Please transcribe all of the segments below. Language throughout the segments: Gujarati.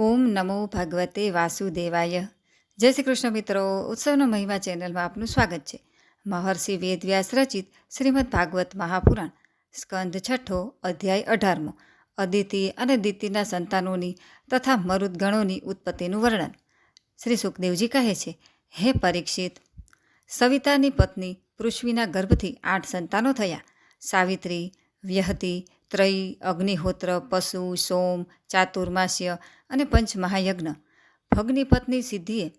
ઓમ નમો ભગવતે વાસુદેવાય. જય શ્રી કૃષ્ણ મિત્રો, ઉત્સવનો મહિમા ચેનલમાં આપનું સ્વાગત છે. મહર્ષિ વેદવ્યાસ રચિત શ્રીમદ ભાગવત મહાપુરાણ, સ્કંદ છઠ્ઠો અધ્યાય અઢારમો, અદિતિ અને દિતિના સંતાનોની તથા મરુદગણોની ઉત્પત્તિનું વર્ણન. શ્રી સુખદેવજી કહે છે, હે પરીક્ષિત, સવિતાની પત્ની પૃથ્વીના ગર્ભથી આઠ સંતાનો થયા. સાવિત્રી, વ્યહતી ત્રયી અગ્નિહોત્ર પશુ સોમ ચાતુર્માસ્ય અને પંચમહાયજ્ઞ ભગની પત્ની સિદ્ધિએ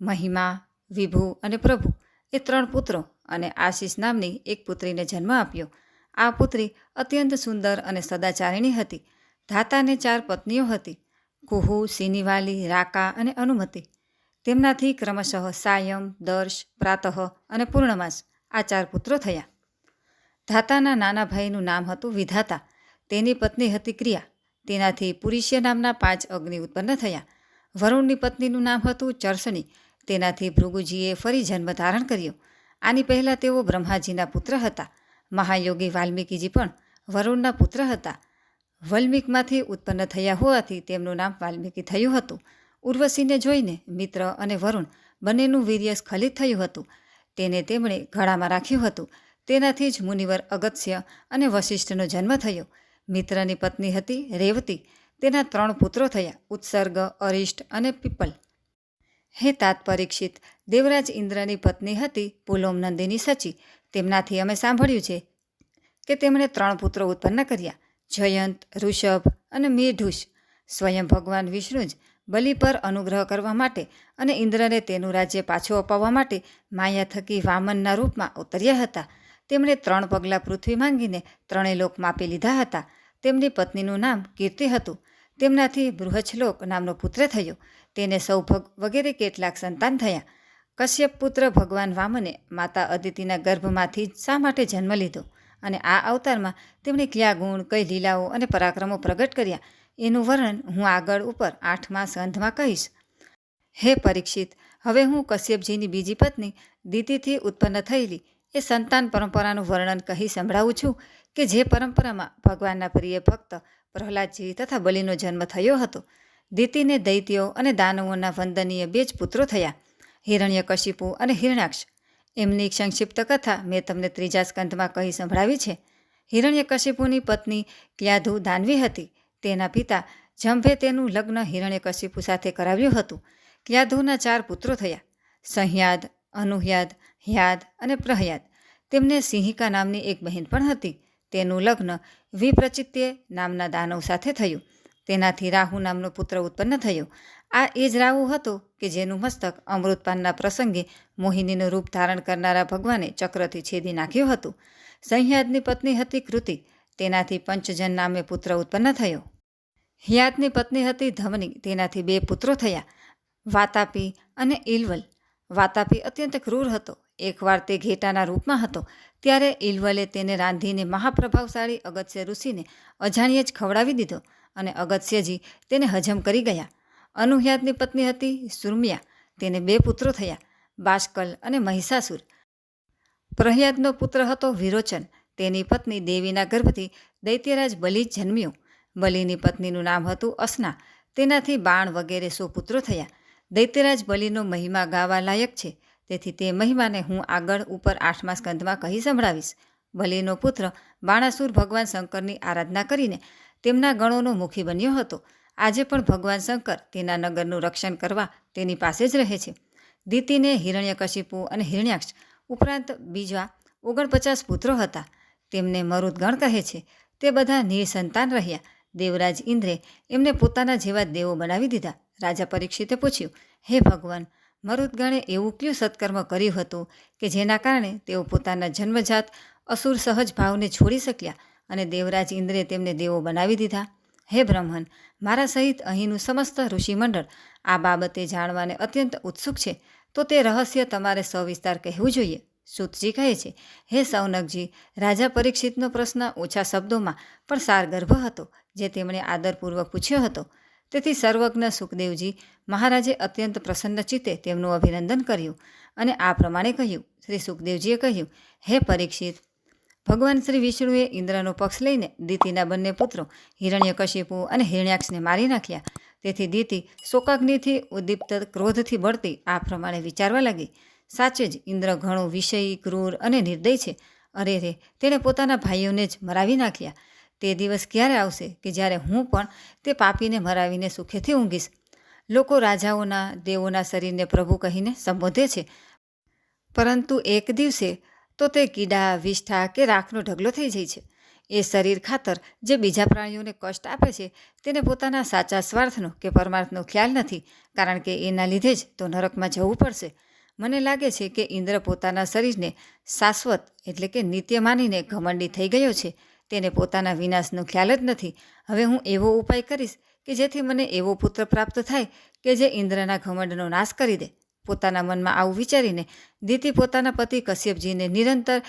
મહિમા, વિભુ અને પ્રભુ એ ત્રણ પુત્રો અને આશીષ નામની એક પુત્રીને જન્મ આપ્યો. આ પુત્રી અત્યંત સુંદર અને સદાચારિણી હતી. ધાતાને ચાર પત્નીઓ હતી. કુહુ, સિનિવાલી, રાકા અને અનુમતિ. તેમનાથી ક્રમશઃ સાયમ, દર્શ, પ્રાતઃ અને પૂર્ણમાસ આ ચાર પુત્રો થયા. ધાતાના નાના ભાઈનું નામ હતું વિધાતા. તેની પત્ની હતી ક્રિયા. તેનાથી પુરુષ્ય નામના પાંચ અગ્નિ ઉત્પન્ન થયા. વરુણની પત્નીનું નામ હતું ચર્સણી. તેનાથી ભૃગુજીએ ફરી જન્મ ધારણ કર્યો. આની પહેલાં તેઓ બ્રહ્માજીના પુત્ર હતા. મહાયોગી વાલ્મીકીજી પણ વરુણના પુત્ર હતા. વલ્મિકમાંથી ઉત્પન્ન થયા હોવાથી તેમનું નામ વાલ્મીકી થયું હતું. ઉર્વશીને જોઈને મિત્ર અને વરુણ બંનેનું વીર્ય સ્ખલિત થયું હતું. તેને તેમણે ગળામાં રાખ્યું હતું. તેનાથી જ મુનિવર અગત્ય અને વશિષ્ઠનો જન્મ થયો. મિત્રની પત્ની હતી, રેવતી. તેના ત્રણ પુત્રો થયા, ઉત્સર્ગ, અરિષ્ટ અને પીપલ. હે તાત પરીક્ષિત દેવરાજ ઇન્દ્રની પત્ની હતી પુલોમ નંદીની સચી. તેમનાથી અમે સાંભળ્યું છે કે તેમણે ત્રણ પુત્રો ઉત્પન્ન કર્યા, જયંત, ઋષભ અને મેઢુષ સ્વયં ભગવાન વિષ્ણુ જ બલિ પર અનુગ્રહ કરવા માટે અને ઇન્દ્રને તેનું રાજ્ય પાછું અપાવવા માટે માયા થકી વામનના રૂપમાં ઉતર્યા હતા. તેમણે ત્રણ પગલાં પૃથ્વી માંગીને ત્રણેય લોક માપી લીધા હતા. તેમની પત્નીનું નામ કીર્તિ હતું. તેમનાથી બૃહચ્છલોક નામનો પુત્ર થયો. તેને સૌભગ વગેરે કેટલાક સંતાન થયા. કશ્યપ પુત્ર ભગવાન વામને માતા અદિતિના ગર્ભમાંથી શા માટે જન્મ લીધો? અને આ અવતારમાં તેમણે કયા ગુણ, કઈ લીલાઓ અને પરાક્રમો પ્રગટ કર્યા? એનું વર્ણન હું આગળ ઉપર આઠમા સંધમાં કહીશ. હે પરીક્ષિત, હવે હું કશ્યપજીની બીજી પત્ની દીતિથી ઉત્પન્ન થયેલી એ સંતાન પરંપરાનું વર્ણન કહી સંભળાવું છું કે જે પરંપરામાં ભગવાનના પ્રિય ભક્ત પ્રહલાદજી તથા બલિનો જન્મ થયો હતો. દિતિને દૈત્યો અને દાનવોના વંદનીય બે જ પુત્રો થયા, હિરણ્યકશિપુ અને હિરણાક્ષ. એમની સંક્ષિપ્ત કથા મેં તમને ત્રીજા સ્કંધમાં કહી સંભળાવી છે. હિરણ્યકશિપુની પત્ની ક્યાધુ દાનવી હતી. તેના પિતા જંભે તેનું લગ્ન હિરણ્યકશિપુ સાથે કરાવ્યું હતું. ક્યાધુના ચાર પુત્રો થયા, સંહ્યાદ, અનુહ્યાદ હ્યાદ અને પ્રહયાદ. તેમને સિંહિકા નામની એક બહેન પણ હતી. તેનું લગ્ન વિપ્રચિત્ય નામના દાનવ સાથે થયું. તેનાથી રાહુ નામનો પુત્ર ઉત્પન્ન થયો. આ એ જ રાહુ હતો કે જેનું મસ્તક અમૃતપાનના પ્રસંગે મોહિનીનું રૂપ ધારણ કરનારા ભગવાને ચક્રથી છેદી નાખ્યું હતું. સંહ્યાદની પત્ની હતી કૃતિ. તેનાથી પંચજન નામે પુત્ર ઉત્પન્ન થયો. હ્યાદની પત્ની હતી ધમની. તેનાથી બે પુત્રો થયા. વાતાપી અને ઇલવલ વાતાપી અત્યંત ક્રૂર હતો. એકવાર તે ઘેટાના રૂપમાં હતો, ત્યારે ઇલવલે તેને રાંધીને મહાપ્રભાવશાળી અગત્ય ઋષિને અજાણ્યે જ ખવડાવી દીધો અને અગત્યજી તેને હજમ કરી ગયા. અનુહ્યાતની પત્ની હતી સુરમ્યા, તેને બે પુત્રો થયા, બાષ્કલ અને મહિષાસુર. પ્રહ્યાદનો પુત્ર હતો વિરોચન, તેની પત્ની દેવીના ગર્ભથી દૈત્યરાજ બલિ જન્મ્યો. બલિની પત્નીનું નામ હતું અસના, તેનાથી બાણ વગેરે સો પુત્રો થયા. દૈત્યરાજ બલિનો મહિમા ગાવા લાયક છે. તેથી તે મહિમાને હું આગળ ઉપર આઠમા સ્કંધમાં કહી સંભળાવીશ. બલિનો પુત્ર બાણાસુર ભગવાન શંકરની આરાધના કરીને તેમના ગણોનો મુખી બન્યો હતો, આજે પણ ભગવાન શંકર તેના નગરનું રક્ષણ કરવા તેની પાસે જ રહે છે. દિતિને હિરણ્યકશિપુ અને હિરણ્યાક્ષ ઉપરાંત બીજા ઓગણપચાસ પુત્રો હતા. તેમને મરુદગણ કહે છે. તે બધા નિસંતાન રહ્યા. દેવરાજ ઇન્દ્રે એમને પોતાના જેવા દેવો બનાવી દીધા. રાજા પરીક્ષિતે પૂછ્યું, હે ભગવાન મરુદગણે એવું કયું સત્કર્મ કર્યું હતું કે જેના કારણે તેઓ પોતાના જન્મજાત અસુર સહજ ભાવને છોડી શક્યા અને દેવરાજ ઇન્દ્રે તેમને દેવો બનાવી દીધા? હે બ્રહ્મન, મારા સહિત અહીંનું સમસ્ત ઋષિમંડળ આ બાબતે જાણવાને અત્યંત ઉત્સુક છે, તો તે રહસ્ય તમારે સવિસ્તાર કહેવું જોઈએ. સુતજી કહે છે, હે સૌનકજી, રાજા પરીક્ષિતનો પ્રશ્ન ઓછા શબ્દોમાં પણ સારગર્ભ હતો, જે તેમણે આદરપૂર્વક પૂછ્યો હતો. તેથી સર્વજ્ઞ સુખદેવજી મહારાજે અત્યંત પ્રસન્ન ચિત્તે તેમનું અભિનંદન કર્યું અને આ પ્રમાણે કહ્યું. શ્રી સુખદેવજીએ કહ્યું, હે પરીક્ષિત, ભગવાન શ્રી વિષ્ણુએ ઇન્દ્રનો પક્ષ લઈને દીતિના બંને પુત્રો હિરણ્યકશિપુ અને હિરણ્યાક્ષને મારી નાખ્યા. તેથી દીતી શોકાગ્નિથી ઉદ્દીપ્ત ક્રોધથી બળતી આ પ્રમાણે વિચારવા લાગી. સાચે જ ઇન્દ્ર ઘણો વિષયી, ક્રૂર અને નિર્દય છે. અરે રે તેણે પોતાના ભાઈઓને જ મરાવી નાખ્યા. તે દિવસ ક્યારે આવશે કે જ્યારે હું પણ તે પાપીને મરાવીને સુખેથી ઊંઘીશ? લોકો રાજાઓના, દેવોના શરીરને પ્રભુ કહીને સંબોધે છે. પરંતુ એક દિવસે તો તે કીડા, વિષ્ઠા કે રાખનો ઢગલો થઈ જાય છે. એ શરીર ખાતર જે બીજા પ્રાણીઓને કષ્ટ આપે છે, તેને પોતાના સાચા સ્વાર્થનો કે પરમાર્થનો ખ્યાલ નથી, કારણ કે એના લીધે જ તો નરકમાં જવું પડશે. મને લાગે છે કે ઇન્દ્ર પોતાના શરીરને શાશ્વત એટલે કે નિત્ય માનીને ઘમંડી થઈ ગયો છે. તેને પોતાના વિનાશનો ખ્યાલ જ નથી. હવે હું એવો ઉપાય કરીશ કે જેથી મને એવો પુત્ર પ્રાપ્ત થાય કે જે ઇન્દ્રના ઘમંડનો નાશ કરી દે. પોતાના મનમાં આવું વિચારીને દીતિ પોતાના પતિ કશ્યપજીને નિરંતર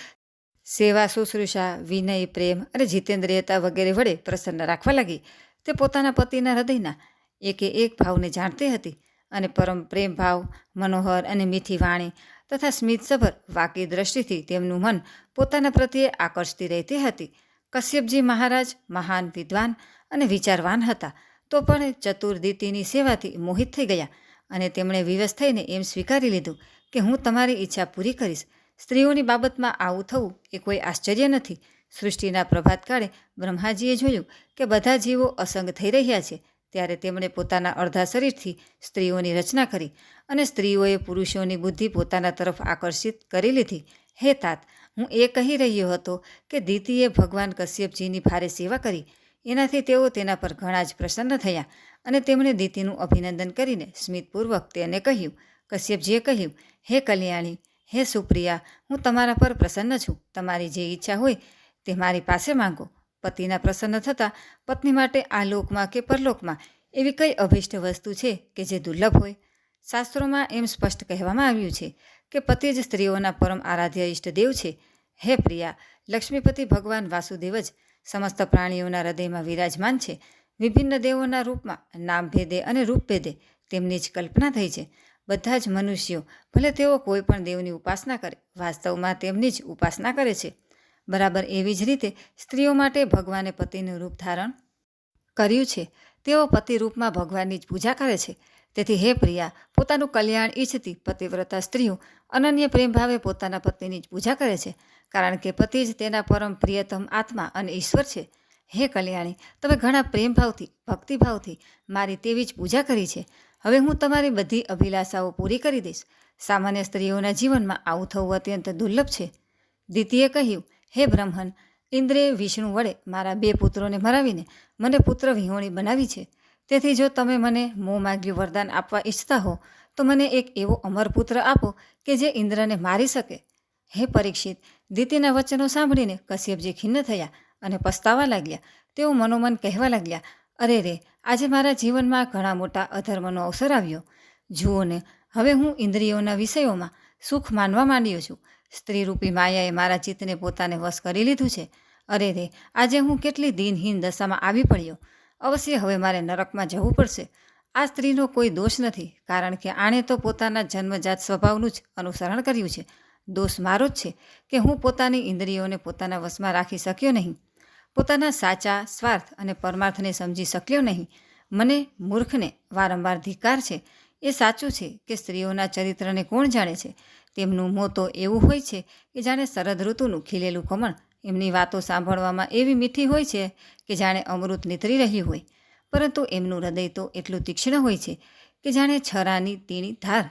સેવા, શુશ્રૂષા, વિનય, પ્રેમ અને જીતેન્દ્રિયતા વગેરે વડે પ્રસન્ન રાખવા લાગી. તે પોતાના પતિના હૃદયના એકે એક ભાવને જાણતી હતી અને પરમ પ્રેમ ભાવ, મનોહર અને મીઠી વાણી તથા સ્મિતસભર વાકી દ્રષ્ટિથી તેમનું મન પોતાના પ્રત્યે આકર્ષતી રહેતી હતી. કશ્યપજી મહારાજ મહાન વિદ્વાન અને વિચારવાન હતા. તો પણ ચતુર્દીતિની સેવાથી મોહિત થઈ ગયા અને તેમણે વિવશ થઈને એમ સ્વીકારી લીધું કે હું તમારી ઈચ્છા પૂરી કરીશ. સ્ત્રીઓની બાબતમાં આવું થવું એ કોઈ આશ્ચર્ય નથી. સૃષ્ટિના પ્રભાતકાળે બ્રહ્માજીએ જોયું કે બધા જીવો અસંગ થઈ રહ્યા છે. ત્યારે તેમણે પોતાના અડધા શરીરથી સ્ત્રીઓની રચના કરી અને સ્ત્રીઓએ પુરુષોની બુદ્ધિ પોતાના તરફ આકર્ષિત કરી લીધી. હે તાત હું એ કહી રહ્યો હતો કે દીતીએ ભગવાન કશ્યપજીની ભારે સેવા કરી. એનાથી તેઓ તેના પર ઘણા જ પ્રસન્ન થયા અને તેમણે દીતીનું અભિનંદન કરીને સ્મિતપૂર્વક તેને કહ્યું, કશ્યપજીએ કહ્યું, હે કલ્યાણી, હે સુપ્રિયા, હું તમારા પર પ્રસન્ન છું. તમારી જે ઈચ્છા હોય તે મારી પાસે માંગો. પતિના પ્રસન્ન થતાં પત્ની માટે આ લોકમાં કે પરલોકમાં એવી કઈ અભિષ્ટ વસ્તુ છે કે જે દુર્લભ હોય? શાસ્ત્રોમાં એમ સ્પષ્ટ કહેવામાં આવ્યું છે કે પતિ જ સ્ત્રીઓના પરમ આરાધ્ય ઈષ્ટદેવ છે. હે પ્રિયા, લક્ષ્મીપતિ ભગવાન વાસુદેવ જ સમસ્ત પ્રાણીઓના હૃદયમાં વિરાજમાન છે. વિભિન્ન દેવોના રૂપમાં નામભેદે અને રૂપભેદે તેમની જ કલ્પના થઈ છે. બધા જ મનુષ્યો, ભલે તેઓ કોઈ પણ દેવની ઉપાસના કરે, વાસ્તવમાં તેમની જ ઉપાસના કરે છે. બરાબર એવી જ રીતે સ્ત્રીઓ માટે ભગવાને પતિનું રૂપ ધારણ કર્યું છે. તેઓ પતિ રૂપમાં ભગવાનની જ પૂજા કરે છે. તેથી હે પ્રિયા, પોતાનું કલ્યાણ ઈચ્છતી પતિવ્રતા સ્ત્રીઓ અનન્ય પ્રેમભાવે પોતાના પતિની જ પૂજા કરે છે, કારણ કે પતિ જ તેના પરમ પ્રિયતમ આત્મા અને ઈશ્વર છે. હે કલ્યાણી, તમે ઘણા પ્રેમભાવથી, ભક્તિભાવથી મારી તેવી જ પૂજા કરી છે. હવે હું તમારી બધી અભિલાષાઓ પૂરી કરી દઈશ. સામાન્ય સ્ત્રીઓના જીવનમાં આવું થવું અત્યંત દુર્લભ છે. દીતીએ કહ્યું, હે બ્રહ્મન, ઇન્દ્રે વિષ્ણુ વડે મારા બે પુત્રોને મરાવીને મને પુત્ર વિહોણી બનાવી છે. તેથી જો તમે મને મોં માગ્યું વરદાન આપવા ઈચ્છતા હો તો મને એક એવો અમર પુત્ર આપો કે જે ઇન્દ્રને મારી શકે. હે પરીક્ષિત, દીતીના વચનો સાંભળીને કશ્યપજી ખિન્ન થયા અને પસ્તાવા લાગ્યા. તેઓ મનોમન કહેવા લાગ્યા, અરે રે, આજે મારા જીવનમાં ઘણા મોટા અધર્મનો અવસર આવ્યો. જુઓ ને, હવે હું ઇન્દ્રિયોના વિષયોમાં સુખ માનવા માંડ્યો છું. સ્ત્રીરૂપી માયાએ મારા ચિત્તને પોતાને વશ કરી લીધું છે. અરે રે, આજે હું કેટલી દિનહીન દશામાં આવી પડ્યો. અવશ્ય હવે મારે નરકમાં જવું પડશે. આ સ્ત્રીનો કોઈ દોષ નથી, કારણ કે આણે તો પોતાના જન્મજાત સ્વભાવનું જ અનુસરણ કર્યું છે. દોષ મારો જ છે કે હું પોતાની ઇન્દ્રિયોને પોતાના વશમાં રાખી શક્યો નહીં. પોતાના સાચા, સ્વાર્થ અને પરમાર્થને સમજી શક્યો નહીં. મને મૂર્ખને વારંવાર ધિકાર છે. એ સાચું છે કે સ્ત્રીઓના ચરિત્રને કોણ જાણે છે? તેમનું મોં તો એવું હોય છે કે જાણે શરદ ઋતુનું ખીલેલું કમળ. એમની વાતો સાંભળવામાં એવી મીઠી હોય છે કે જાણે અમૃત નીતરી રહ્યું હોય. પરંતુ એમનું હૃદય તો એટલું તીક્ષ્ણ હોય છે કે જાણે છરાની તીણી ધાર.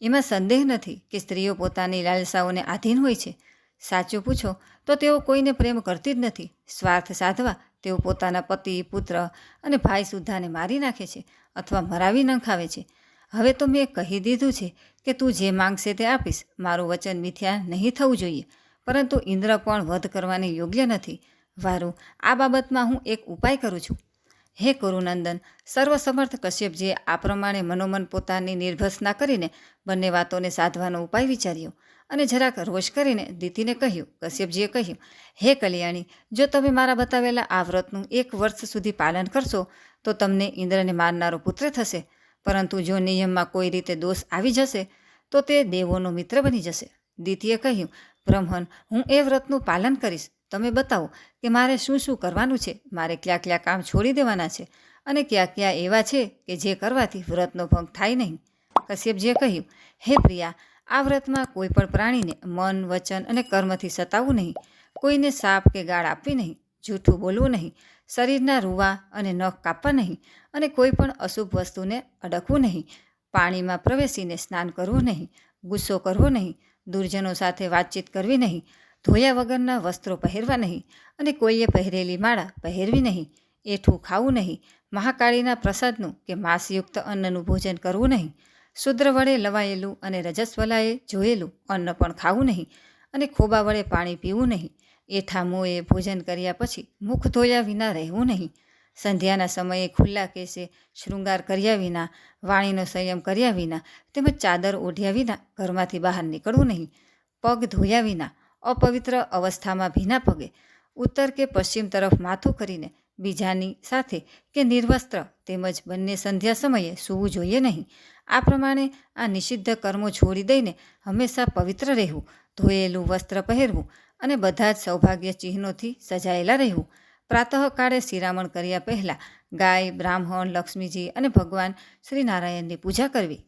એમાં સંદેહ નથી કે સ્ત્રીઓ પોતાની લાલસાઓને આધીન હોય છે. સાચું પૂછો તો તેઓ કોઈને પ્રેમ કરતી જ નથી. સ્વાર્થ સાધવા તેઓ પોતાના પતિ, પુત્ર અને ભાઈ સુદ્ધાને મારી નાખે છે અથવા મરાવી નંખાવે છે. હવે તો મેં કહી દીધું છે કે તું જે માંગશે તે આપીશ. મારું વચન મિથ્યા નહીં થવું જોઈએ. પરંતુ ઇન્દ્ર પણ વધ કરવાની યોગ્ય નથી. વારું, આ બાબતમાં હું એક ઉપાય કરું છું. હે ગુરુનંદન, સર્વસમર્થ કશ્યપજીએ આ પ્રમાણે મનોમન પોતાની નિર્ભસના કરીને બંને વાતોને સાધવાનો ઉપાય વિચાર્યો અને જરાક રોષ કરીને દીતીને કહ્યું, કશ્યપજીએ કહ્યું, હે કલ્યાણી, જો તમે મારા બતાવેલા આ વ્રતનું એક વર્ષ સુધી પાલન કરશો, તો તમને ઇન્દ્રને મારનારો પુત્ર થશે. પરંતુ જો નિયમમાં કોઈ રીતે દોષ આવી જશે, તો તે દેવોનો મિત્ર બની જશે. દીતીએ કહ્યું, બ્રહ્મન, હું એ વ્રતનું પાલન કરીશ. તમે બતાવો કે મારે શું શું કરવાનું છે? મારે કયા કયા કામ છોડી દેવાના છે? અને ક્યાં ક્યાં એવા છે કે જે કરવાથી વ્રતનો ભંગ થાય નહીં? કશ્યપજીએ કહ્યું, હે પ્રિયા, આ વ્રતમાં કોઈ પણ પ્રાણીને મન, વચન અને કર્મથી સતાવવું નહીં. કોઈને સાપ કે ગાળ આપવી નહીં, જૂઠું બોલવું નહીં, શરીરના રૂવા અને નખ કાપવા નહીં અને કોઈ પણ અશુભ વસ્તુને અડકવું નહીં. પાણીમાં પ્રવેશીને સ્નાન કરવું નહીં, ગુસ્સો કરવો નહીં, દુર્જનો સાથે વાતચીત કરવી નહીં. ધોયા વગરના વસ્ત્રો પહેરવા નહીં અને કોઈએ પહેરેલી માળા પહેરવી નહીં, એઠું ખાવું નહીં, મહાકાળીના પ્રસાદનું કે માંસયુક્ત અન્નનું ભોજન કરવું નહીં, શુદ્ર વડે લવાયેલું અને રજસ્વલાએ જોયેલું અન્ન પણ ખાવું નહીં અને ખોબા વડે પાણી પીવું નહીં, એઠા મોએ ભોજન કર્યા પછી મુખ ધોયા વિના રહેવું નહીં, સંધ્યાના સમયે ખુલ્લા કેસે શૃંગાર કર્યા વિના, વાણીનો સંયમ કર્યા વિના, તેમજ ચાદર ઓઢ્યા વિના ઘરમાંથી બહાર નીકળવું નહીં, પગ ધોયા વિના અપવિત્ર અવસ્થામાં ભીના પગે, ઉત્તર કે પશ્ચિમ તરફ માથું કરીને બીજાની સાથે કે નિર્વસ્ત્ર તેમજ બંને સંધ્યા સમયે સૂવું જોઈએ નહીં. આ પ્રમાણે આ નિષિદ્ધ કર્મો છોડી દઈને હંમેશા પવિત્ર રહેવું, ધોયેલું વસ્ત્ર પહેરવું અને બધા જ સૌભાગ્ય ચિહ્નોથી સજાયેલા રહેવું. પ્રાતઃકાળે શિરામણ કર્યા પહેલાં ગાય, બ્રાહ્મણ, લક્ષ્મીજી અને ભગવાન શ્રી નારાયણની પૂજા કરવી.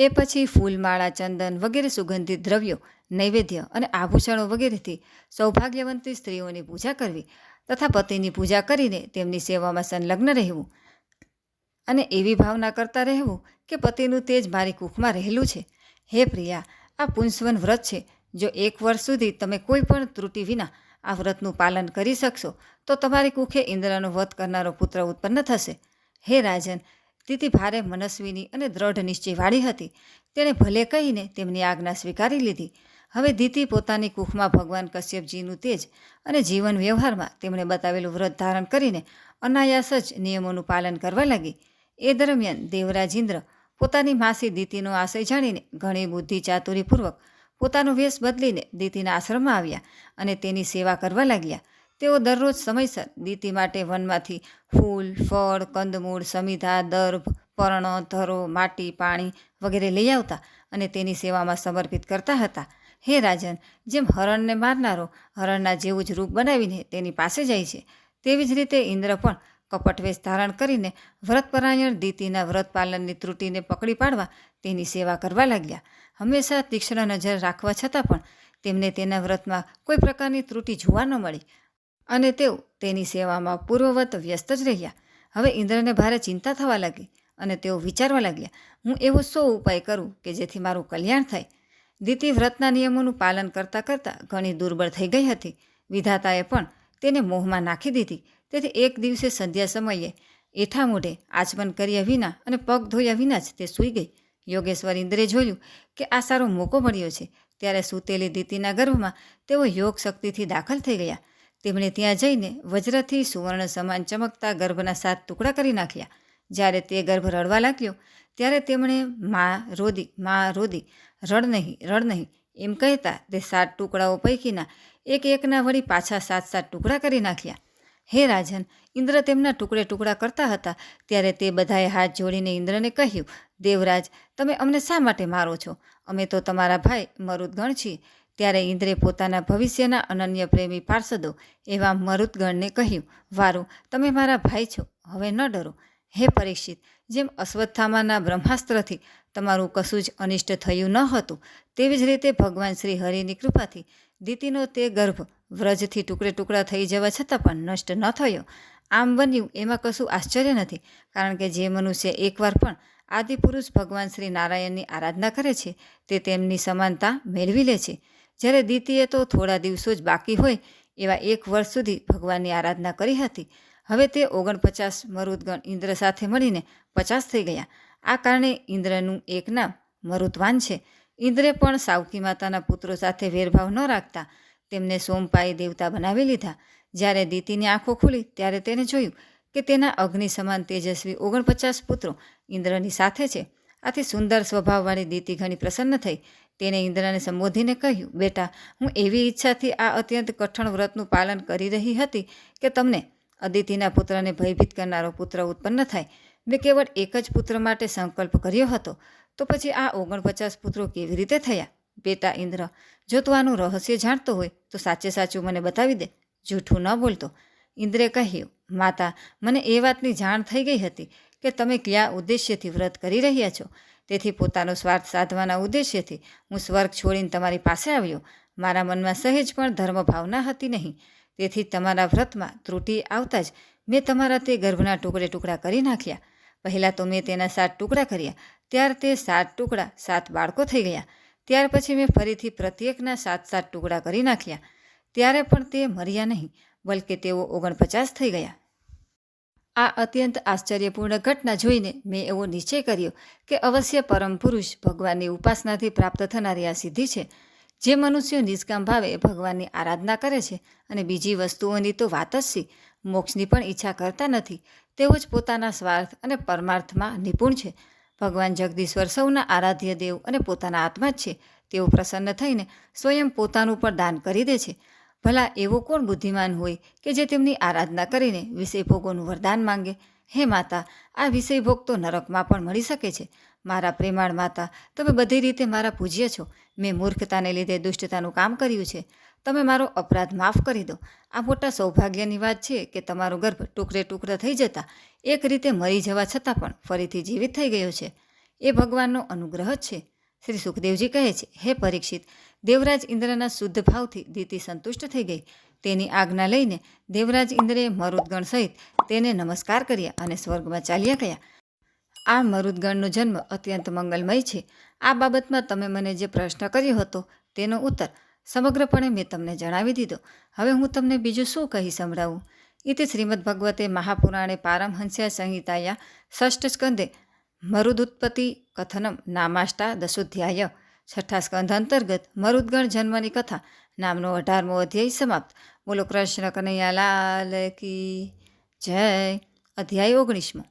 એ પછી ફૂલમાળા, ચંદન વગેરે સુગંધિત દ્રવ્યો, નૈવેદ્ય અને આભૂષણો વગેરેથી સૌભાગ્યવંતી સ્ત્રીઓની પૂજા કરવી તથા પતિની પૂજા કરીને તેમની સેવામાં સંલગ્ન રહેવું અને એવી ભાવના કરતા રહેવું કે પતિનું તેજ મારી કુખમાં રહેલું છે. હે પ્રિયા, આ પુંસવન વ્રત છે. જો એક વર્ષ સુધી તમે કોઈ પણ ત્રુટિ વિના આ વ્રતનું પાલન કરી શકશો, તો તમારી કુખે ઇન્દ્રનો વધ કરનારો પુત્ર ઉત્પન્ન થશે. હે રાજન તિથિ ભારે મનસ્વીની અને દ્રઢ નિશ્ચયવાળી હતી. તેણે ભલે કહીને તેમની આજ્ઞા સ્વીકારી લીધી. હવે દીતિ પોતાની કુખમાં ભગવાન કશ્યપજીનું તેજ અને જીવન વ્યવહારમાં તેમણે બતાવેલું વ્રત ધારણ કરીને અનાયાસ જ નિયમોનું પાલન કરવા લાગી. એ દરમિયાન દેવરાજ ઇન્દ્ર પોતાની માસી દીતિનો આશય જાણીને ઘણી બુદ્ધિ ચાતુરીપૂર્વક પોતાનો વેશ બદલીને દીતિના આશ્રમમાં આવ્યા અને તેની સેવા કરવા લાગ્યા. તેઓ દરરોજ સમયસર દીતિ માટે વનમાંથી ફૂલ, ફળ, કંદમૂળ, સમિધા, દર્ભ, પર્ણ, ધરો, માટી, પાણી વગેરે લઈ આવતા અને તેની સેવામાં સમર્પિત કરતા હતા. હે રાજન, જેમ હરણને મારનારો હરણના જેવું જ રૂપ બનાવીને તેની પાસે જાય છે, તેવી જ રીતે ઇન્દ્ર પણ કપટવેશ ધારણ કરીને વ્રતપરાયણ દીતિના વ્રત પાલનની ત્રુટિને પકડી પાડવા તેની સેવા કરવા લાગ્યા. હંમેશા તીક્ષ્ણ નજર રાખવા છતાં પણ તેમને તેના વ્રતમાં કોઈ પ્રકારની ત્રુટિ જોવા ન મળી. અને તેઓ તેની સેવામાં પૂર્વવત વ્યસ્ત જ રહ્યા. હવે ઇન્દ્રને ભારે ચિંતા થવા લાગી અને તેઓ વિચારવા લાગ્યા, હું એવો શો ઉપાય કરું કે જેથી મારું કલ્યાણ થાય? દીતિ વ્રતના નિયમોનું પાલન કરતાં કરતાં ઘણી દુર્બળ થઈ ગઈ હતી. વિધાતાએ પણ તેને મોહમાં નાખી દીધી. તેથી એક દિવસે સંધ્યા સમયે એઠા મોઢે આચમન કર્યા વિના અને પગ ધોયા વિના જ તે સૂઈ ગઈ. યોગેશ્વર ઇન્દ્રે જોયું કે આ સારો મોકો મળ્યો છે. ત્યારે સૂતેલી દીતિના ગર્ભમાં તેઓ યોગ શક્તિથી દાખલ થઈ ગયા. તેમણે ત્યાં જઈને વજ્રથી સુવર્ણ સમાન ચમકતા ગર્ભના સાત ટુકડા કરી નાખ્યા. જ્યારે તે ગર્ભ રડવા લાગ્યો, ત્યારે તેમણે, મા, રોદી મા, રોદી, રડ નહીં રડ નહીં. એમ કહેતા તે સાત ટુકડાઓ પૈકીના એક એકના વળી પાછા સાત સાત ટુકડા કરી નાખ્યા. હે રાજન, ઇન્દ્ર તેમના ટુકડે ટુકડા કરતા હતા, ત્યારે તે બધાએ હાથ જોડીને ઇન્દ્રને કહ્યું, દેવરાજ, તમે અમને શા માટે મારો છો? અમે તો તમારા ભાઈ, મરુદગણ છીએ. ત્યારે ઇન્દ્રે પોતાના ભવિષ્યના અનન્ય પ્રેમી પાર્ષદો એવા મરુદગણને કહ્યું, વારું, તમે મારા ભાઈ છો, હવે ન ડરો. હે પરીક્ષિત, જેમ અશ્વત્થામાના બ્રહ્માસ્ત્રથી તમારું કશું જ અનિષ્ટ થયું ન હતું, તેવી જ રીતે ભગવાન શ્રી હરિની કૃપાથી દીતીનો તે ગર્ભ વ્રજથી ટુકડે ટુકડા થઈ જવા છતાં પણ નષ્ટ ન થયો. આમ બન્યું, એમાં કશું આશ્ચર્ય નથી, કારણ કે જે મનુષ્ય એકવાર પણ આદિપુરુષ ભગવાન શ્રી નારાયણની આરાધના કરે છે, તે તેમની સમાનતા મેળવી લે છે. જ્યારે દીતીએ તો થોડા દિવસો જ બાકી હોય, એવા એક વર્ષ સુધી ભગવાનની આરાધના કરી હતી. હવે તે ઓગણપચાસ મરુદગણ ઇન્દ્ર સાથે મળીને પચાસ થઈ ગયા. આ કારણે ઇન્દ્રનું એક નામ મરુદવાન છે. ઇન્દ્રે પણ સાવકી માતાના પુત્રો સાથે વેરભાવ ન રાખતા તેમને સોમપાઈ દેવતા બનાવી લીધા. જ્યારે દીતીની આંખો ખુલી ત્યારે તેને જોયું કે તેના અગ્નિ સમાન તેજસ્વી ઓગણપચાસ પુત્રો ઇન્દ્રની સાથે છે. આથી સુંદર સ્વભાવવાળી દીતી ઘણી પ્રસન્ન થઈ. તેને ઇન્દ્રને સંબોધીને કહ્યું, બેટા, હું એવી ઈચ્છાથી આ અત્યંત કઠણ વ્રતનું પાલન કરી રહી હતી કે તમને અદિતિના પુત્રને ભયભીત કરનારો પુત્ર ઉત્પન્ન થાય. મેં કેવળ એક જ પુત્ર માટે સંકલ્પ કર્યો હતો. તો પછી આ ઓગણપચાસ પુત્રો કેવી રીતે થયા? બેટા ઇન્દ્ર, જો તું આનું રહસ્ય જાણતો હોય, તો સાચે સાચું મને બતાવી દે. જૂઠું ન બોલતો. ઇન્દ્રે કહ્યું, માતા, મને એ વાતની જાણ થઈ ગઈ હતી કે તમે કયા ઉદ્દેશ્યથી વ્રત કરી રહ્યા છો? તેથી પોતાનો સ્વાર્થ સાધવાના ઉદ્દેશ્યથી હું સ્વર્ગ છોડીને તમારી પાસે આવ્યો. મારા મનમાં સહેજ પણ ધર્મ ભાવના હતી નહીં. તેથી તમારા વ્રતમાં ત્રુટિ આવતા જ મેં તમારા તે ગર્ભના ટુકડે ટુકડા કરી નાખ્યા. પહેલાં તો મેં તેના સાત ટુકડા કર્યા. ત્યાર તે સાત ટુકડા સાત બાળકો થઈ ગયા. ત્યાર પછી મેં ફરીથી પ્રત્યેકના સાત સાત ટુકડા કરી નાખ્યા. ત્યારે પણ તે મર્યા નહીં, બલકે તેઓ ઓગણપચાસ થઈ ગયા. આ અત્યંત આશ્ચર્યપૂર્ણ ઘટના જોઈને મેં એવો નિશ્ચય કર્યો કે અવશ્ય પરમ પુરુષ ભગવાનની ઉપાસનાથી પ્રાપ્ત થનારી આ સિદ્ધિ છે, જે મનુષ્યો નિષ્કામ ભાવે ભગવાનની આરાધના કરે છે અને બીજી વસ્તુઓની તો વાત જ છે. મોક્ષની પણ ઈચ્છા કરતા નથી. તેઓ જ પોતાના સ્વાર્થ અને પરમાર્થમાં નિપુણ છે. ભગવાન જગદીશ્વર સૌના આરાધ્ય દેવ અને પોતાના આત્મા જ છે. તેઓ પ્રસન્ન થઈને સ્વયં પોતાનું પણ દાન કરી દે છે. ભલા એવો કોણ બુદ્ધિમાન હોય કે જે તેમની આરાધના કરીને વિષય ભોગોનું વરદાન માંગે? હે માતા, આ વિષય ભોગ તો નરકમાં પણ મળી શકે છે. મારા પ્રેમાળ માતા, તમે બધી રીતે મારા પૂજ્ય છો. મેં મૂર્ખતાને લીધે દુષ્ટતાનું કામ કર્યું છે. તમે મારો અપરાધ માફ કરી દો. આ મોટા સૌભાગ્યની વાત છે કે તમારો ગર્ભ ટુકડે ટુકડે થઈ જતા, એક રીતે મરી જવા છતાં પણ ફરીથી જીવિત થઈ ગયો છે. એ ભગવાનનો અનુગ્રહ છે. શ્રી સુખદેવજી કહે છે, હે પરીક્ષિત, દેવરાજ ઇન્દ્રના શુદ્ધ ભાવથી દીતિ સંતુષ્ટ થઈ ગઈ. તેની આજ્ઞા લઈને દેવરાજ ઇન્દ્રએ મરુદગણ સહિત તેને નમસ્કાર કર્યા અને સ્વર્ગમાં ચાલ્યા ગયા. આ મરુદગણનો જન્મ અત્યંત મંગલમય છે. આ બાબતમાં તમે મને જે પ્રશ્ન કર્યો હતો તેનો ઉત્તર સમગ્રપણે મેં તમને જણાવી દીધો. હવે હું તમને બીજું શું કહી સંભળાવું? ઇતિ શ્રીમદ ભગવતે મહાપુરાણે પારમહંસ્યા સંહિતાયા ષષ્ઠ સ્કંદે મરુદુત્પત્તિ કથનમ નામાષ્ટા દશોધ્યાય છઠ્ઠા સ્કંધ અંતર્ગત મરુદગણ જન્મની કથા નામનો અઢારમો અધ્યાય સમાપ્ત. બોલો કૃષ્ણ કનૈયાલાલ કી જય. અધ્યાય ઓગણીસમો.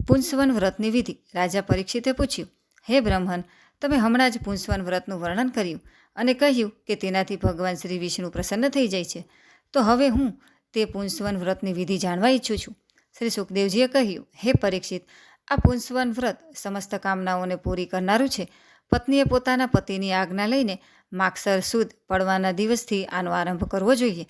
પુંસવન વ્રતની વિધિ. રાજા પરીક્ષિતે પૂછ્યું, હે બ્રહ્મન, તમે હમણાં જ પુંસવન વ્રતનું વર્ણન કર્યું અને કહ્યું કે તેનાથી ભગવાન શ્રી વિષ્ણુ પ્રસન્ન થઈ જાય છે. તો હવે હું તે પુંસવન વ્રતની વિધિ જાણવા ઈચ્છું છું. શ્રી સુખદેવજીએ કહ્યું, હે પરીક્ષિત આ પુંસવન વ્રત સમસ્ત કામનાઓને પૂરી કરનારું છે. પત્નીએ પોતાના પતિની આજ્ઞા લઈને માગસર સુદ પડવાના દિવસથી આનો આરંભ કરવો જોઈએ.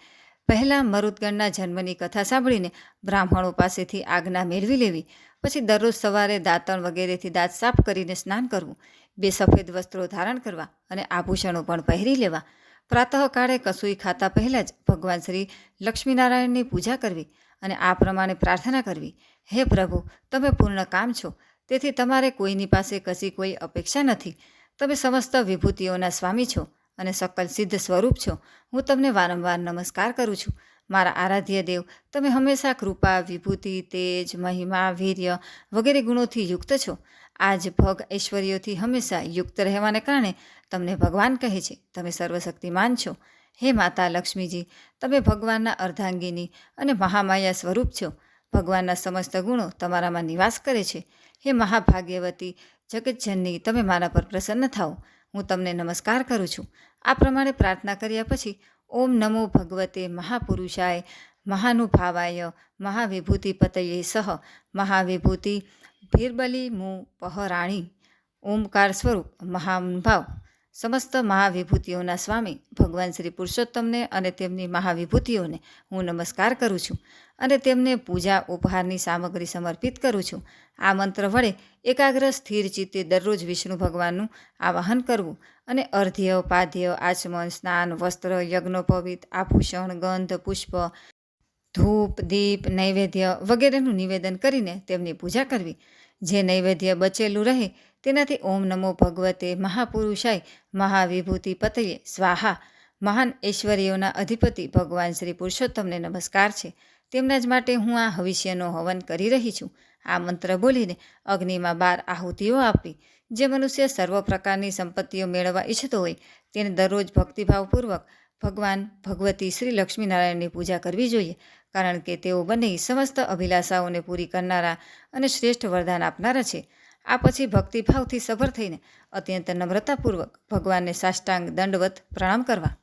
પહેલાં મરુદગણના જન્મની કથા સાંભળીને બ્રાહ્મણો પાસેથી આજ્ઞા મેળવી લેવી. પછી દરરોજ સવારે દાંતણ વગેરેથી દાંત સાફ કરીને સ્નાન કરવું. બે સફેદ વસ્ત્રો ધારણ કરવા અને આભૂષણો પણ પહેરી લેવા. પ્રાતઃકાળે કસુઈ ખાતા પહેલાં જ ભગવાન શ્રી લક્ષ્મીનારાયણની પૂજા કરવી અને આ પ્રમાણે પ્રાર્થના કરવી. હે પ્રભુ, તમે પૂર્ણ કામ છો. તેથી તમારે કોઈની પાસે કશી કોઈ અપેક્ષા નથી. તમે સમસ્ત વિભૂતિઓના સ્વામી છો અને સકલ સિદ્ધ સ્વરૂપ છો. હું તમને વારંવાર નમસ્કાર કરું છું. મારા આરાધ્ય દેવ, તમે હંમેશા કૃપા, વિભૂતિ, તેજ, મહિમા, વીર્ય વગેરે ગુણોથી યુક્ત છો. આજ ભગ ઐશ્વર્યોથી હંમેશા યુક્ત રહેવાને કારણે તમને ભગવાન કહે છે. તમે સર્વશક્તિમાન છો. હે માતા લક્ષ્મીજી, તમે ભગવાનના અર્ધાંગીની અને મહામાયા સ્વરૂપ છો. ભગવાનના સમસ્ત ગુણો તમારામાં નિવાસ કરે છે. હે મહાભાગ્યવતી જગતજનની તમે મારા પર પ્રસન્ન થાઓ. હું તમને નમસ્કાર કરું છું. આ પ્રમાણે પ્રાર્થના કર્યા પછી, ઓમ નમો ભગવતે મહાપુરુષાય, મહાનુભાવાય મહાવિભૂતિ પતયે સહ, મહાવિભૂતિ ભીરબલી મુ પહરાણી. ઓમકાર સ્વરૂપ, મહાનુભાવ. સમસ્ત મહાવિભૂતિઓના સ્વામી ભગવાન શ્રી પુરુષોત્તમને અને તેમની મહાવિભૂતિઓને હું નમસ્કાર કરું છું અને તેમને પૂજા ઉપહારની સામગ્રી સમર્પિત કરું છું. આ મંત્ર વડે એકાગ્ર, સ્થિર ચિત્તે દરરોજ વિષ્ણુ ભગવાનનું આવાહન કરવું અને અર્ધ્ય પાધ્ય આચમન, સ્નાન, વસ્ત્ર, યજ્ઞોપવિત, આભૂષણ, ગંધ, પુષ્પ, ધૂપ, દીપ, નૈવેદ્ય વગેરેનું નિવેદન કરીને તેમની પૂજા કરવી. જે નૈવેદ્ય બચેલું રહે તેનાથી ઓમ નમો ભગવતે મહાપુરુષાય મહાવિભૂતિ પતયે સ્વાહા. મહાન ઐશ્વર્યોના અધિપતિ ભગવાન શ્રી પુરુષોત્તમને નમસ્કાર છે. તેમના જ માટે હું આ હવિષ્યનો હવન કરી રહી છું. આ મંત્ર બોલીને અગ્નિમાં બાર આહુતિઓ આપી. જે મનુષ્ય સર્વ પ્રકારની સંપત્તિઓ મેળવવા ઈચ્છતો હોય, તેને દરરોજ ભક્તિભાવપૂર્વક ભગવાન ભગવતી શ્રી લક્ષ્મીનારાયણની પૂજા કરવી જોઈએ, કારણ કે તેઓ બંને સમસ્ત અભિલાષાઓને પૂરી કરનારા અને શ્રેષ્ઠ વરદાન આપનારા છે. આ પછી ભક્તિભાવથી સભર થઈને અત્યંત નમ્રતાપૂર્વક ભગવાનને સાષ્ટાંગ દંડવત પ્રણામ કરવા.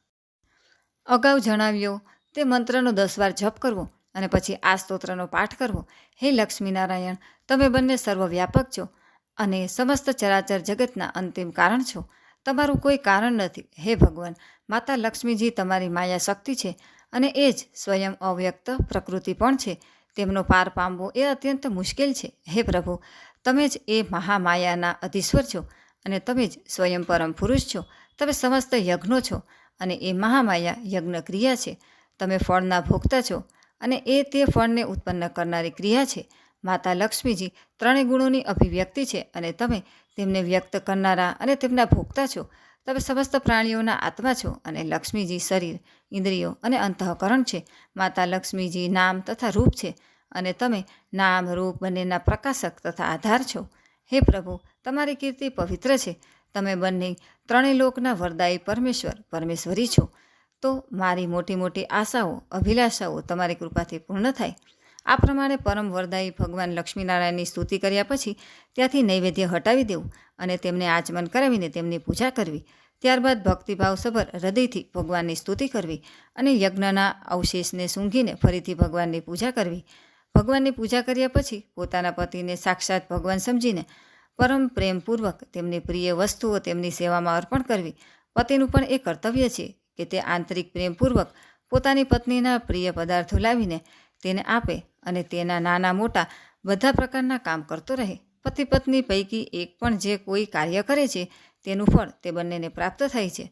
અગાઉ જણાવ્યો, તે મંત્રનો દસ વાર જપ કરવો અને પછી આ સ્તોત્રનો પાઠ કરવો. હે લક્ષ્મીનારાયણ, તમે બંને સર્વવ્યાપક છો અને સમસ્ત ચરાચર જગતના અંતિમ કારણ છો. તમારું કોઈ કારણ નથી. હે ભગવાન, માતા લક્ષ્મીજી તમારી માયા શક્તિ છે અને એ જ સ્વયં અવ્યક્ત પ્રકૃતિ પણ છે. તેમનો પાર પામવો એ અત્યંત મુશ્કેલ છે. હે પ્રભુ તમે જ એ મહામાયાના અધીશ્વર છો અને તમે જ સ્વયં પરમ પુરુષ છો. તમે સમસ્ત યજ્ઞો છો અને એ મહામાયા યજ્ઞ ક્રિયા છે. તમે ફળના ભોગતા છો અને એ તે ફળને ઉત્પન્ન કરનારી ક્રિયા છે. માતા લક્ષ્મીજી ત્રણેય ગુણોની અભિવ્યક્તિ છે અને તમે તેમને વ્યક્ત કરનારા અને તેમના ભોગતા છો. તમે સમસ્ત પ્રાણીઓના આત્મા છો અને લક્ષ્મીજી શરીર, ઇન્દ્રિયો અને અંતઃકરણ છે. માતા લક્ષ્મીજી નામ તથા રૂપ છે. અને તમે નામ, રૂપ બંનેના પ્રકાશક તથા આધાર છો. હે પ્રભુ, તમારી કીર્તિ પવિત્ર છે. તમે બંને ત્રણેય લોકના વરદાયી પરમેશ્વર, પરમેશ્વરી છો. તો મારી મોટી મોટી આશાઓ, અભિલાષાઓ તમારી કૃપાથી પૂર્ણ થાય. આ પ્રમાણે પરમ વરદાયી ભગવાન લક્ષ્મીનારાયણની સ્તુતિ કર્યા પછી ત્યાંથી નૈવેદ્ય હટાવી દેવું અને તેમને આચમન કરાવીને તેમની પૂજા કરવી. ત્યારબાદ ભક્તિભાવસભર હૃદયથી ભગવાનની સ્તુતિ કરવી અને યજ્ઞના અવશેષને સૂંઘીને ફરીથી ભગવાનની પૂજા કરવી. ભગવાનની પૂજા કર્યા પછી પોતાના પતિને સાક્ષાત ભગવાન સમજીને પરમ પ્રેમપૂર્વક તેમની પ્રિય વસ્તુઓ તેમની સેવામાં અર્પણ કરવી પતિનું પણ એ કર્તવ્ય છે કે તે આંતરિક પ્રેમપૂર્વક પોતાની પત્નીના પ્રિય પદાર્થો લાવીને તેને આપે અને તેના નાના મોટા બધા પ્રકારના કામ કરતો રહે. પતિ પત્ની પૈકી એક પણ જે કોઈ કાર્ય કરે છે તેનું ફળ તે બંનેને પ્રાપ્ત થાય છે.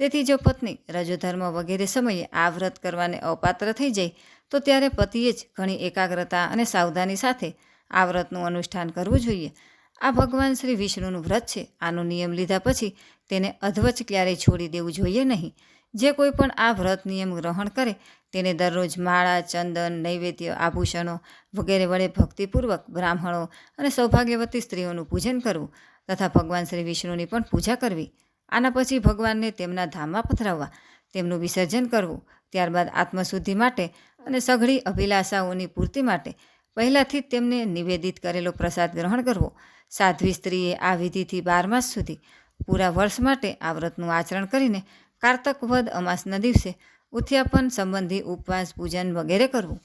તેથી જો પત્ની રજોધર્મ વગેરે સમયે આ વ્રત કરવાને અપાત્ર થઈ જાય તો ત્યારે પતિએ જ ઘણી એકાગ્રતા અને સાવધાની સાથે આ વ્રતનું અનુષ્ઠાન કરવું જોઈએ. આ ભગવાન શ્રી વિષ્ણુનું વ્રત છે. આનો નિયમ લીધા પછી તેને અધવચ ક્યારેય છોડી દેવું જોઈએ નહીં. જે કોઈ પણ આ વ્રત નિયમ ગ્રહણ કરે, તેને દરરોજ માળા, ચંદન, નૈવેદ્ય, આભૂષણો વગેરે વડે ભક્તિપૂર્વક બ્રાહ્મણો અને સૌભાગ્યવતી સ્ત્રીઓનું પૂજન કરવું તથા ભગવાન શ્રી વિષ્ણુની પણ પૂજા કરવી. આના પછી ભગવાનને તેમના ધામમાં પથરાવવા, તેમનું વિસર્જન કરવું, ત્યારબાદ આત્મશુદ્ધિ માટે અને સઘળી અભિલાષાઓની પૂર્તિ માટે પહેલાંથી જ તેમને નિવેદિત કરેલો પ્રસાદ ગ્રહણ કરવો. સાધ્વી સ્ત્રીએ આ વિધિથી બાર માસ સુધી પૂરા વર્ષ માટે આ વ્રતનું આચરણ કરીને કારતક વદ અમાસના દિવસે ઉથ્યાપન સંબંધી ઉપવાસ પૂજન વગેરે કરવું.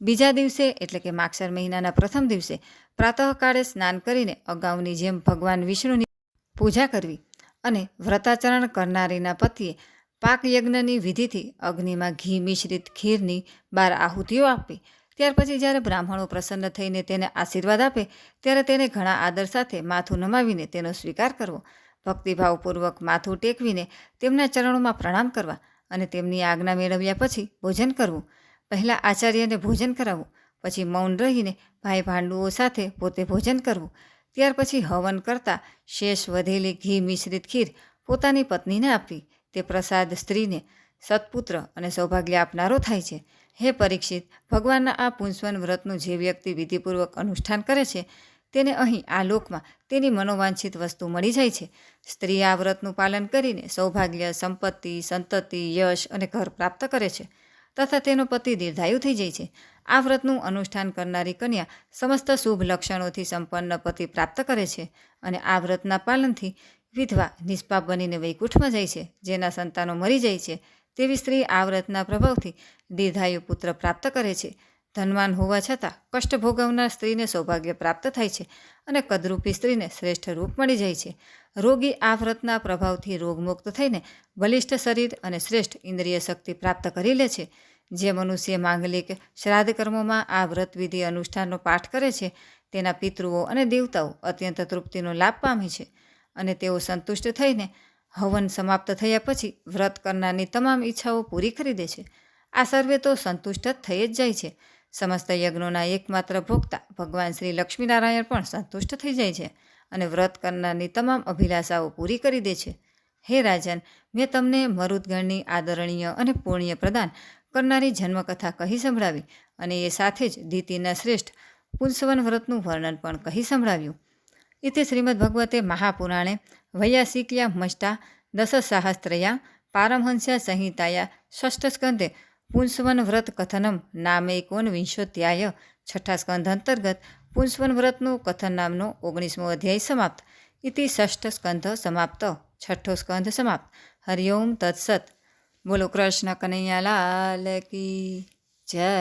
બીજા દિવસે એટલે કે માક્ષર મહિનાના પ્રથમ દિવસે પ્રાતઃકાળે સ્નાન કરીને અગાઉની જેમ ભગવાન વિષ્ણુની પૂજા કરવી અને વ્રતાચરણ કરનારીના પતિએ પાક યજ્ઞની વિધિથી અગ્નિમાં ઘી મિશ્રિત ખીરની બાર આહુતિઓ આપી. ત્યાર પછી જ્યારે બ્રાહ્મણો પ્રસન્ન થઈને તેને આશીર્વાદ આપે, ત્યારે તેને ઘણા આદર સાથે માથું નમાવીને તેનો સ્વીકાર કરવો. ભક્તિભાવપૂર્વક માથું ટેકવીને તેમના ચરણોમાં પ્રણામ કરવા અને તેમની આજ્ઞા મેળવ્યા પછી ભોજન કરવું. પહેલાં આચાર્યને ભોજન કરાવવું, પછી મૌન રહીને ભાઈ ભાંડુઓ સાથે પોતે ભોજન કરવું. ત્યાર પછી હવન કરતાં શેષ વધેલી ઘી મિશ્રિત ખીર પોતાની પત્નીને આપવી. તે પ્રસાદ સ્ત્રીને સત્પુત્ર અને સૌભાગ્ય આપનારો થાય છે. હે પરીક્ષિત, ભગવાનના આ પુંસવન વ્રતનું જે વ્યક્તિ વિધિપૂર્વક અનુષ્ઠાન કરે છે, તેને અહીં આ લોકમાં તેની મનોવાંછિત વસ્તુ મળી જાય છે. સ્ત્રી આ વ્રતનું પાલન કરીને સૌભાગ્ય, સંપત્તિ, સંતતિ, યશ અને ઘર પ્રાપ્ત કરે છે તથા તેનો પતિ દીર્ઘાયુ થઈ જાય છે. આ વ્રતનું અનુષ્ઠાન કરનારી કન્યા સમસ્ત શુભ લક્ષણોથી સંપન્ન પતિ પ્રાપ્ત કરે છે અને આ વ્રતના પાલનથી વિધવા નિષ્પાપ બનીને વૈકુંઠમાં જાય છે. જેના સંતાનો મરી જાય છે, તેવી સ્ત્રી આ વ્રતના પ્રભાવથી દીર્ઘાયુ પુત્ર પ્રાપ્ત કરે છે. ધનવાન હોવા છતાં કષ્ટ ભોગવનાર સ્ત્રીને સૌભાગ્ય પ્રાપ્ત થાય છે અને કદરૂપી સ્ત્રીને શ્રેષ્ઠ રૂપ મળી જાય છે. રોગી આ વ્રતના પ્રભાવથી રોગમુક્ત થઈને બલિષ્ઠ શરીર અને શ્રેષ્ઠ ઇન્દ્રિય શક્તિ પ્રાપ્ત કરી લે છે. જે મનુષ્ય માંગલિક શ્રાદ્ધ કર્મોમાં આ વ્રત વિધિ અનુષ્ઠાનનો પાઠ કરે છે, તેના પિતૃઓ અને દેવતાઓ અત્યંત તૃપ્તિનો લાભ પામે છે. અને તેઓ સંતુષ્ટ થઈને હવન સમાપ્ત થયા પછી વ્રત કરનારની તમામ ઈચ્છાઓ પૂરી કરી દે છે. આ સર્વે તો સંતુષ્ટ થઈ જ જાય છે. સમસ્ત યજ્ઞોના એકમાત્ર ભોગતા ભગવાન શ્રી લક્ષ્મીનારાયણ પણ સંતુષ્ટ થઈ જાય છે અને વ્રત કરનારની તમામ અભિલાષાઓ પૂરી કરી દે છે. હે રાજન, મેં તમને મરુદગણની આદરણીય અને પુણ્ય પ્રદાન કરનારી જન્મકથા કહી સંભળાવી અને એ સાથે જ દીતિના શ્રેષ્ઠ પુંસવન વ્રતનું વર્ણન પણ કહી સંભળાવ્યું. इति श्रीमद्भगवते महापुराणे वैयासिक्या मष्टा दशसाहस्रया पारमहंस्या संहिताया षष्ठस्कन्धे પુંસવન વ્રત કથનમ નામે એકોનવિંશોધ્યાય છઠ્ઠા સ્કંધ અંતર્ગત પુંસવન વ્રતનું કથન નામનો ઓગણીસમો અધ્યાય સમાપ્ત ઇતિ ષષ્ઠ સ્કંધ સમાપ્ત છઠ્ઠો સ્કંધ સમાપ્ત હરિઓમ તત્સત બોલો કૃષ્ણ કનૈયાલાલ કી જય